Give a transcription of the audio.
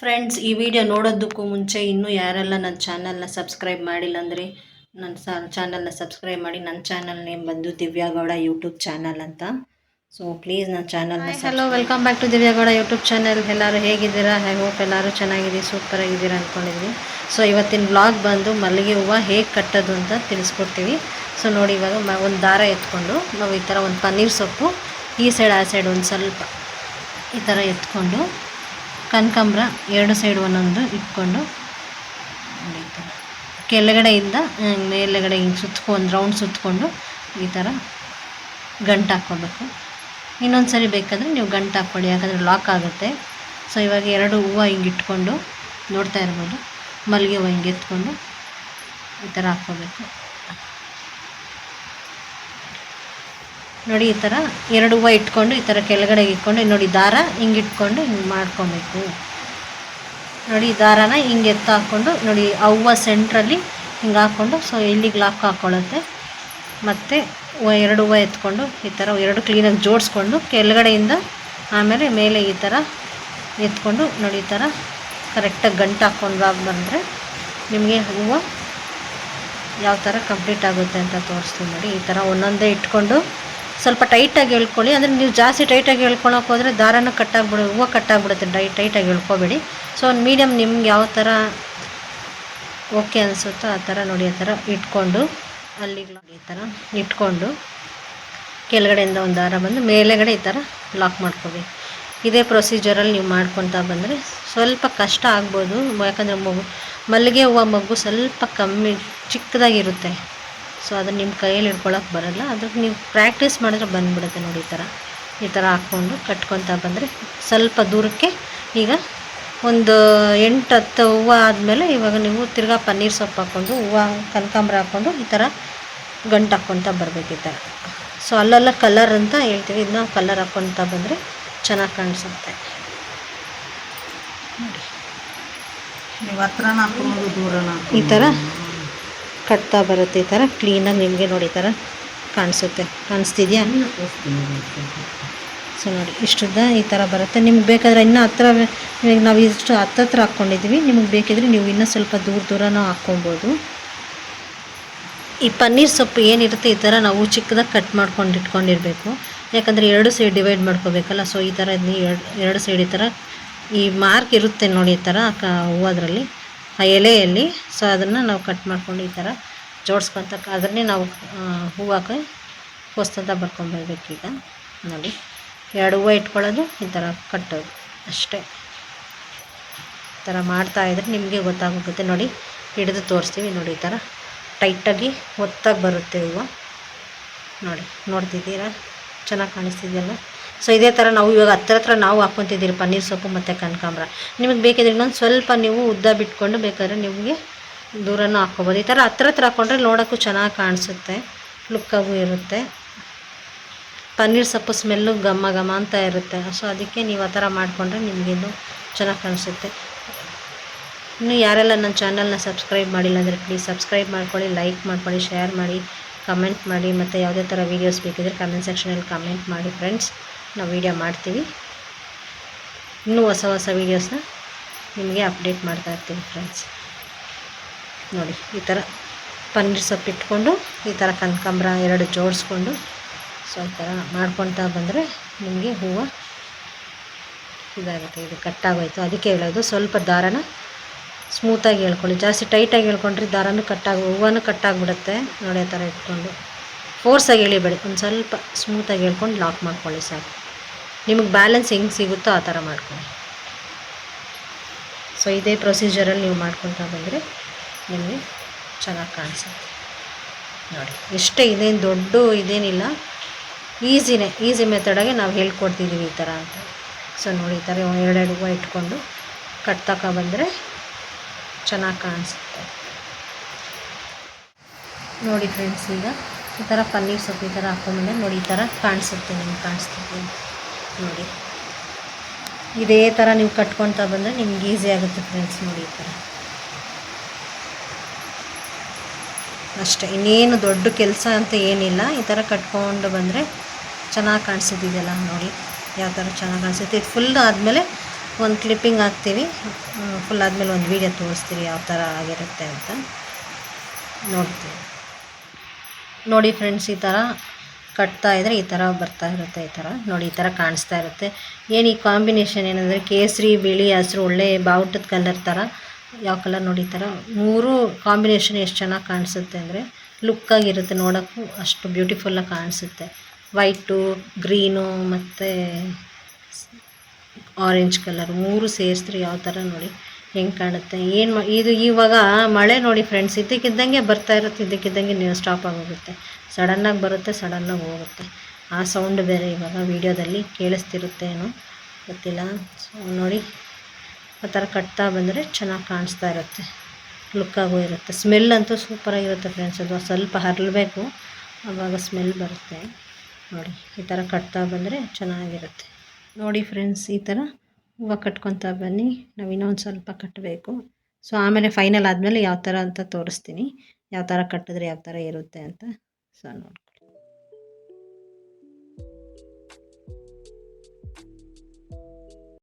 Friends ಈ video ನೋಡೋದಕ್ಕೂ ಮುಂಚೆ ಇನ್ನೂ ಯಾರೆಲ್ಲ ನನ್ನ ಚಾನಲ್ನ ಸಬ್ಸ್ಕ್ರೈಬ್ ಮಾಡಿಲ್ಲ ಅಂದರೆ ನನ್ನ ಸ ಚಾನಲ್ನ ಸಬ್ಸ್ಕ್ರೈಬ್ ಮಾಡಿ ನನ್ನ ಚಾನಲ್ ನೇಮ್ ಬಂದು ದಿವ್ಯಾಗೌಡ ಯೂಟ್ಯೂಬ್ ಚಾನಲ್ ಅಂತ. ಸೊ ಪ್ಲೀಸ್ ನನ್ನ ಚಾನಲ್ನ hello welcome back to Divya Gowda YouTube channel ಎಲ್ಲರೂ ಹೇಗಿದ್ದೀರಾ? ಐ ಹೋಪ್ ಎಲ್ಲರೂ ಚೆನ್ನಾಗಿದ್ದೀವಿ ಸೂಪರ್ ಆಗಿದ್ದೀರಾ ಅಂದ್ಕೊಂಡಿದ್ವಿ ಸೊ ಇವತ್ತಿನ ಬ್ಲಾಗ್ ಬಂದು ಮಲ್ಲಿಗೆ ಹೂವು ಹೇಗೆ ಕಟ್ಟೋದು ಅಂತ ತಿಳಿಸ್ಕೊಡ್ತೀವಿ. ಸೊ ನೋಡಿ ಇವಾಗ ಮ ಒಂದು ದಾರ ಎತ್ಕೊಂಡು ನಾವು ಈ ಥರ ಒಂದು ಪನ್ನೀರ್ ಸೊಪ್ಪು ಈ ಸೈಡ್ ಆ ಸೈಡ್ ಒಂದು ಸ್ವಲ್ಪ ಈ ಥರ ಎತ್ಕೊಂಡು ಕನಕಾಂಬ್ರ ಎರಡು ಸೈಡ್ ಒಂದೊಂದು ಇಟ್ಕೊಂಡು ಕೆಳಗಡೆಯಿಂದ ಮೇಲುಗಡೆ ಹಿಂಗೆ ಸುತ್ಕೊ ಒಂದು ರೌಂಡ್ ಸುತ್ತಕೊಂಡು ಈ ಥರ ಗಂಟು ಹಾಕ್ಕೊಬೇಕು. ಇನ್ನೊಂದು ಸರಿ ಬೇಕಾದರೆ ನೀವು ಗಂಟು ಹಾಕ್ಕೊಳ್ಳಿ ಯಾಕಂದರೆ ಲಾಕ್ ಆಗುತ್ತೆ. ಸೊ ಇವಾಗ ಎರಡು ಹೂವು ಹಿಂಗೆ ಇಟ್ಕೊಂಡು ನೋಡ್ತಾ ಇರ್ಬೋದು. ಮಲ್ಲಿಗೆ ಹೂವು ಹಿಂಗೆ ಎತ್ಕೊಂಡು ಈ ಥರ ಹಾಕ್ಕೋಬೇಕು. ನೋಡಿ ಈ ಥರ ಎರಡು ಹೂವು ಇಟ್ಕೊಂಡು ಈ ಥರ ಕೆಳಗಡೆ ಇಟ್ಕೊಂಡು, ನೋಡಿ ದಾರ ಹಿಂಗೆ ಇಟ್ಕೊಂಡು ಹಿಂಗೆ ಮಾಡ್ಕೊಬೇಕು. ನೋಡಿ ದಾರಾನ ಹಿಂಗೆ ಎತ್ತು ಹಾಕ್ಕೊಂಡು ನೋಡಿ ಆ ಹೂವು ಸೆಂಟ್ರಲ್ಲಿ ಹಿಂಗೆ ಹಾಕ್ಕೊಂಡು ಸೊ ಇಲ್ಲಿಗೆ ಲಾಕ್ ಹಾಕ್ಕೊಳ್ಳುತ್ತೆ ಮತ್ತು ಎರಡು ಹೂವು ಎತ್ಕೊಂಡು ಈ ಥರ ಎರಡು ಕ್ಲೀನಾಗಿ ಜೋಡಿಸ್ಕೊಂಡು ಕೆಳಗಡೆಯಿಂದ ಆಮೇಲೆ ಮೇಲೆ ಈ ಥರ ಎತ್ಕೊಂಡು, ನೋಡಿ ಈ ಥರ ಕರೆಕ್ಟಾಗಿ ಗಂಟು ಹಾಕ್ಕೊಂಡು ಬಂದರೆ ನಿಮಗೆ ಹೂವು ಯಾವ ಥರ ಕಂಪ್ಲೀಟ್ ಆಗುತ್ತೆ ಅಂತ ತೋರಿಸ್ತೀನಿ ನೋಡಿ. ಈ ಥರ ಒಂದೊಂದೇ ಇಟ್ಕೊಂಡು ಸ್ವಲ್ಪ ಟೈಟಾಗಿ ಹೇಳ್ಕೊಳ್ಳಿ. ಅಂದರೆ ನೀವು ಜಾಸ್ತಿ ಟೈಟಾಗಿ ಹೇಳ್ಕೊಳಕ್ಕೆ ಹೋದರೆ ದಾರನ ಕಟ್ಟಾಗ್ಬಿಡು, ಹೂವು ಕಟ್ಟಾಗ್ಬಿಡುತ್ತೆ. ಡೈ ಟೈಟಾಗಿ ಹೇಳ್ಕೊಬೇಡಿ. ಸೊ ಒಂದು ಮೀಡಿಯಮ್ ನಿಮ್ಗೆ ಯಾವ ಥರ ಓಕೆ ಅನಿಸುತ್ತೋ ಆ ಥರ ನೋಡಿ, ಆ ಥರ ಇಟ್ಕೊಂಡು, ಅಲ್ಲಿ ಈ ಥರ ಇಟ್ಕೊಂಡು, ಕೆಳಗಡೆಯಿಂದ ಒಂದು ದಾರ ಬಂದು ಮೇಲೆಗಡೆ ಈ ಥರ ಲಾಕ್ ಮಾಡ್ಕೋಬೇಕು ಇದೇ ಪ್ರೊಸೀಜರಲ್ಲಿ ನೀವು ಮಾಡ್ಕೊತಾ ಬಂದರೆ ಸ್ವಲ್ಪ ಕಷ್ಟ ಆಗ್ಬೋದು. ಯಾಕಂದರೆ ಮಗು, ಮಲ್ಲಿಗೆ ಹೂವು ಮಗು ಸ್ವಲ್ಪ ಕಮ್ಮಿ, ಚಿಕ್ಕದಾಗಿರುತ್ತೆ. ಸೊ ಅದನ್ನು ನಿಮ್ಮ ಕೈಯಲ್ಲಿ ಹಿಡ್ಕೊಳಕ್ಕೆ ಬರೋಲ್ಲ. ಅದಕ್ಕೆ ನೀವು ಪ್ರಾಕ್ಟೀಸ್ ಮಾಡಿದ್ರೆ ಬಂದುಬಿಡುತ್ತೆ ನೋಡಿ ಈ ಥರ ಈ ಥರ ಹಾಕ್ಕೊಂಡು ಕಟ್ಕೊತಾ ಬಂದರೆ ಸ್ವಲ್ಪ ದೂರಕ್ಕೆ ಈಗ ಒಂದು ಎಂಟು ಹತ್ತು ಹೂವು ಆದಮೇಲೆ ಇವಾಗ ನೀವು ತಿರ್ಗಾ ಪನ್ನೀರ್ ಸೊಪ್ಪು ಹಾಕ್ಕೊಂಡು ಹೂವು ಕನಕಾಂಬ್ರ ಹಾಕ್ಕೊಂಡು ಈ ಥರ ಗಂಟು ಹಾಕ್ಕೊತಾ ಬರಬೇಕು ಈ ಥರ ಸೊ ಅಲ್ಲೆಲ್ಲ ಕಲರ್ ಅಂತ ಹೇಳ್ತೀವಿ. ಇದನ್ನ ಕಲರ್ ಹಾಕ್ಕೊತಾ ಬಂದರೆ ಚೆನ್ನಾಗಿ ಕಾಣಿಸುತ್ತೆ. ನೋಡಿ. ನೀವು ಹತ್ರನ ಹಾಕ್ಬೋದು ದೂರನ ಈ ಥರ ಕಟ್ತಾ ಬರುತ್ತೆ ಈ ಥರ ಕ್ಲೀನಾಗಿ ನಿಮಗೆ ನೋಡಿ ಈ ಥರ ಕಾಣಿಸುತ್ತೆ. ಕಾಣಿಸ್ತಿದ್ಯಾ? ಸೊ ನೋಡಿ ಇಷ್ಟದ ಈ ಥರ ಬರುತ್ತೆ. ನಿಮ್ಗೆ ಬೇಕಾದರೆ ಇನ್ನೂ ಹತ್ರ ನಾವು ಇಷ್ಟು ಹತ್ತತ್ರ ಹಾಕ್ಕೊಂಡಿದ್ದೀವಿ. ನಿಮಗೆ ಬೇಕಿದ್ರೆ ನೀವು ಇನ್ನೂ ಸ್ವಲ್ಪ ದೂರ ದೂರನೂ ಹಾಕ್ಕೊಬೋದು. ಈ ಪನ್ನೀರ್ ಸೊಪ್ಪು ಏನಿರುತ್ತೆ ಈ ಥರ ನಾವು ಚಿಕ್ಕದಾಗಿ ಕಟ್ ಮಾಡ್ಕೊಂಡು ಇಟ್ಕೊಂಡಿರಬೇಕು. ಯಾಕಂದರೆ ಎರಡು ಸೈಡ್ ಡಿವೈಡ್ ಮಾಡ್ಕೋಬೇಕಲ್ಲ ಸೊ ಈ ಥರ ಎರಡು ಎರಡು ಸೈಡ್ ಈ ಥರ ಈ ಮಾರ್ಕ್ ಇರುತ್ತೆ ನೋಡಿ ಈ ಥರ ಕ ಹೂವದ್ರಲ್ಲಿ. ಆ ಎಲೆಯಲ್ಲಿ. ಸೊ ಅದನ್ನು ನಾವು ಕಟ್ ಮಾಡ್ಕೊಂಡು ಈ ಥರ ಜೋಡಿಸ್ಕೊಂತ ಅದನ್ನೇ ನಾವು ಹೂವು ಹಾಕಿ ಹೊಸ್ತಂತ ಬರ್ಕೊಂಬರ್ಬೇಕೀಗ ನೋಡಿ, ಎರಡು ಹೂವು ಇಟ್ಕೊಳ್ಳೋದು, ಈ ಥರ ಕಟ್ಟೋದು. ಅಷ್ಟೇ. ಈ ಥರ ಮಾಡ್ತಾಯಿದ್ರೆ ನಿಮಗೆ ಗೊತ್ತಾಗೋಗುತ್ತೆ ನೋಡಿ, ಹಿಡಿದು ತೋರಿಸ್ತೀವಿ. ನೋಡಿ, ಈ ಥರ ಟೈಟಾಗಿ ಒತ್ತಾಗಿ ಬರುತ್ತೆ ಹೂವು. ನೋಡಿ, ನೋಡ್ತಿದ್ದೀರಾ? ಚೆನ್ನಾಗಿ ಕಾಣಿಸ್ತಿದೆಯಲ್ಲ? ಸೊ ಇದೇ ಥರ ನಾವು ಇವಾಗ ಹತ್ರ ಹತ್ರ ನಾವು ಹಾಕ್ಕೊತಿದ್ದೀರಿ ಪನ್ನೀರ್ ಸೊಪ್ಪು ಮತ್ತು ಕನಕಾಂಬ್ರ. ನಿಮಗೆ ಬೇಕಿದ್ರೆ ಇನ್ನೊಂದು ಸ್ವಲ್ಪ ನೀವು ಉದ್ದ ಬಿಟ್ಕೊಂಡು ಬೇಕಾದ್ರೆ ನಿಮಗೆ ದೂರನೂ ಹಾಕ್ಕೊಬೋದು. ಈ ಥರ ಹತ್ರ ಹತ್ರ ಹಾಕ್ಕೊಂಡ್ರೆ ನೋಡೋಕ್ಕೂ ಚೆನ್ನಾಗಿ ಕಾಣಿಸುತ್ತೆ ಲುಕ್ಕಾಗೂ ಇರುತ್ತೆ. ಪನ್ನೀರ್ ಸೊಪ್ಪು ಸ್ಮೆಲ್ಲು ಘಮ ಘಮ ಅಂತ ಇರುತ್ತೆ. ಸೊ ಅದಕ್ಕೆ ನೀವು ಆ ಥರ ಮಾಡಿಕೊಂಡ್ರೆ ನಿಮಗಿನ್ನೂ ಚೆನ್ನಾಗಿ ಕಾಣಿಸುತ್ತೆ. ಇನ್ನು ಯಾರೆಲ್ಲ ನನ್ನ ಚಾನಲ್ನ ಸಬ್ಸ್ಕ್ರೈಬ್ ಮಾಡಿಲ್ಲ ಅಂದರೆ ಪ್ಲೀಸ್ ಸಬ್ಸ್ಕ್ರೈಬ್ ಮಾಡ್ಕೊಳ್ಳಿ ಲೈಕ್ ಮಾಡ್ಕೊಳ್ಳಿ ಶೇರ್ ಮಾಡಿ ಕಮೆಂಟ್ ಮಾಡಿ, ಮತ್ತು ಯಾವುದೇ ಥರ ವೀಡಿಯೋಸ್ ಬೇಕಿದ್ರೆ ಕಮೆಂಟ್ ಸೆಕ್ಷನಲ್ಲಿ ಕಮೆಂಟ್ ಮಾಡಿ ಫ್ರೆಂಡ್ಸ್ ನಾವು ವೀಡಿಯೋ ಮಾಡ್ತೀವಿ. ಇನ್ನೂ ಹೊಸ ಹೊಸ ವೀಡಿಯೋಸ್ನ ನಿಮಗೆ ಅಪ್ಡೇಟ್ ಮಾಡ್ತಾ ಇರ್ತೀವಿ ಫ್ರೆಂಡ್ಸ್ ನೋಡಿ, ಈ ಥರ ಪನ್ನೀರ್ ಸೊಪ್ಪು ಇಟ್ಕೊಂಡು, ಈ ಥರ ಕನಕಾಂಬ್ರ ಎರಡು ಜೋಡಿಸ್ಕೊಂಡು ಸೊ ಈ ಥರ ಮಾಡ್ಕೊತಾ ಬಂದರೆ ನಿಮಗೆ ಹೂವು ಇದಾಗುತ್ತೆ. ಇದು ಕಟ್ಟಾಗೋಯ್ತು ಅದಕ್ಕೆ ಹೇಳೋದು, ಸ್ವಲ್ಪ ದಾರನ ಸ್ಮೂತಾಗಿ ಹೇಳ್ಕೊಳ್ಳಿ. ಜಾಸ್ತಿ ಟೈಟಾಗಿ ಹೇಳ್ಕೊಂಡ್ರೆ ದಾರನೂ ಕಟ್ಟಾಗಿ ಹೂವನೂ ಕಟ್ಟಾಗ್ಬಿಡುತ್ತೆ ನೋಡಿ, ಆ ಥರ ಇಟ್ಕೊಂಡು. ಫೋರ್ಸಾಗಿ ಎಳಿಬೇಡಿ. ಒಂದು ಸ್ವಲ್ಪ ಸ್ಮೂತಾಗಿ ಹೇಳ್ಕೊಂಡು ಲಾಕ್ ಮಾಡ್ಕೊಳ್ಳಿ ಸಾಕು. ನಿಮಗೆ ಬ್ಯಾಲೆನ್ಸ್ ಹೆಂಗೆ ಸಿಗುತ್ತೋ ಆ ಥರ ಮಾಡ್ಕೊಳ್ಳಿ. ಸೊ ಇದೇ ಪ್ರೊಸೀಜರಲ್ಲಿ ನೀವು ಮಾಡ್ಕೊತಾ ಬಂದರೆ ನಿಮಗೆ ಚೆನ್ನಾಗಿ ಕಾಣಿಸುತ್ತೆ. ನೋಡಿ ಇಷ್ಟೇ ಇದೇನು ದೊಡ್ಡ ಇದೇನಿಲ್ಲ, ಈಸಿನೇ, ಈಸಿ ಮೆಥಡಾಗೆ ನಾವು ಹೇಳ್ಕೊಡ್ತಿದ್ದೀವಿ ಈ ಥರ ಅಂತ. ಸೊ ನೋಡಿ, ಈ ಥರ ಎರಡೆರಡು ಹೂವು ಇಟ್ಕೊಂಡು ಕಟ್ತಕ ಬಂದರೆ ಚೆನ್ನಾಗಿ ಕಾಣಿಸುತ್ತೆ. ನೋಡಿ ಫ್ರೆಂಡ್ಸ್ ಈಗ ಈ ಥರ ಪನ್ನೀರ್ ಸೊಪ್ಪು ಈ ಥರ ಹಾಕೊಂಡ್ಬಂದ್ರೆ ನೋಡಿ, ಈ ಥರ ಕಾಣಿಸುತ್ತೆ, ನಿಮ್ಗೆ ಕಾಣಿಸ್ತಿದೆ ನೋಡಿ. ಇದೇ ಥರ ನೀವು ಕಟ್ಕೊತಾ ಬಂದರೆ ನಿಮ್ಗೆ ಈಸಿ ಆಗುತ್ತೆ ಫ್ರೆಂಡ್ಸ್ ನೋಡಿ ಈ ಥರ ಅಷ್ಟೇ, ಇನ್ನೇನು ದೊಡ್ಡ ಕೆಲಸ ಅಂತ ಏನಿಲ್ಲ. ಈ ಥರ ಕಟ್ಕೊಂಡು ಬಂದರೆ ಚೆನ್ನಾಗಿ ಕಾಣಿಸುತ್ತಿದೆಯಲ್ಲ ನೋಡಿ. ಯಾವ ಥರ ಚೆನ್ನಾಗಿ ಕಾಣಿಸುತ್ತೆ. ಇದು ಫುಲ್ ಆದಮೇಲೆ ಒಂದು ಕ್ಲಿಪ್ಪಿಂಗ್ ಹಾಕ್ತೀವಿ. ಫುಲ್ ಆದಮೇಲೆ ಒಂದು ವೀಡಿಯೋ ತೋರಿಸ್ತೀವಿ ಯಾವ ಥರ ಆಗಿರುತ್ತೆ ಅಂತ. ನೋಡ್ತೀವಿ. ನೋಡಿ ಫ್ರೆಂಡ್ಸ್ ಈ ಥರ ಕಟ್ತಾ ಇದ್ದರೆ ಈ ಥರ ಬರ್ತಾ ಇರುತ್ತೆ, ಈ ಥರ ನೋಡಿ, ಈ ಥರ ಕಾಣಿಸ್ತಾ ಇರುತ್ತೆ. ಏನು ಈ ಕಾಂಬಿನೇಷನ್ ಏನಂದರೆ ಕೇಸರಿ, ಬಿಳಿ, ಹಸಿರು, ಒಳ್ಳೆ ಬಾವುಟದ ಕಲರ್ ಥರ ಯಾವ ಕಲರ್ ನೋಡಿ, ಈ ಥರ ಮೂರು ಕಾಂಬಿನೇಷನ್ ಎಷ್ಟು ಚೆನ್ನಾಗಿ ಕಾಣಿಸುತ್ತೆ ಅಂದರೆ ಲುಕ್ಕಾಗಿರುತ್ತೆ ನೋಡೋಕ್ಕೂ ಅಷ್ಟು ಬ್ಯೂಟಿಫುಲ್ಲಾಗಿ ಕಾಣಿಸುತ್ತೆ. ವೈಟು ಗ್ರೀನು ಮತ್ತು ಆರೆಂಜ್ ಕಲರ್ ಮೂರು ಸೇರಿಸಿದ್ರೆ ಯಾವ ಥರ ನೋಡಿ ಹೆಂಗೆ ಕಾಣುತ್ತೆ. ಏನು ಇದು ಇವಾಗ ಮಳೆ ನೋಡಿ ಫ್ರೆಂಡ್ಸ್ ಇದ್ದಕ್ಕಿದ್ದಂಗೆ ಬರ್ತಾ ಇರುತ್ತೆ, ಇದ್ದಕ್ಕಿದ್ದಂಗೆ ನೀವು ಸ್ಟಾಪ್ ಆಗೋಗುತ್ತೆ ಸಡನ್ನಾಗಿ ಬರುತ್ತೆ ಸಡನ್ನಾಗಿ ಹೋಗುತ್ತೆ. ಆ ಸೌಂಡ್ ಬೇರೆ ಇವಾಗ ವೀಡಿಯೋದಲ್ಲಿ ಕೇಳಿಸ್ತಿರುತ್ತೆ ಏನೋ ಗೊತ್ತಿಲ್ಲ. ಸೊ ನೋಡಿ, ಆ ಥರ ಕಟ್ತಾ ಬಂದರೆ ಚೆನ್ನಾಗಿ ಕಾಣಿಸ್ತಾ ಇರುತ್ತೆ. ಲುಕ್ಕಾಗೂ ಇರುತ್ತೆ. ಸ್ಮೆಲ್ ಅಂತೂ ಸೂಪರಾಗಿರುತ್ತೆ ಫ್ರೆಂಡ್ಸ್ ಅದು ಸ್ವಲ್ಪ ಹರಳಬೇಕು ಆವಾಗ ಸ್ಮೆಲ್ ಬರುತ್ತೆ. ನೋಡಿ, ಈ ಥರ ಕಟ್ತಾ ಬಂದರೆ ಚೆನ್ನಾಗಿರುತ್ತೆ. ನೋಡಿ ಫ್ರೆಂಡ್ಸ್ ಈ ಥರ ಹೂವು ಕಟ್ಕೊತಾ ಬನ್ನಿ. ನಾವು ಇನ್ನೊಂದು ಸ್ವಲ್ಪ ಕಟ್ಟಬೇಕು ಸೊ ಆಮೇಲೆ ಫೈನಲ್ ಆದಮೇಲೆ ಯಾವ ಥರ ಅಂತ ತೋರಿಸ್ತೀನಿ. ಯಾವ ಥರ ಕಟ್ಟಿದ್ರೆ ಯಾವ ಥರ ಇರುತ್ತೆ ಅಂತ. ಸೊ ನೋಡ್ಕೊ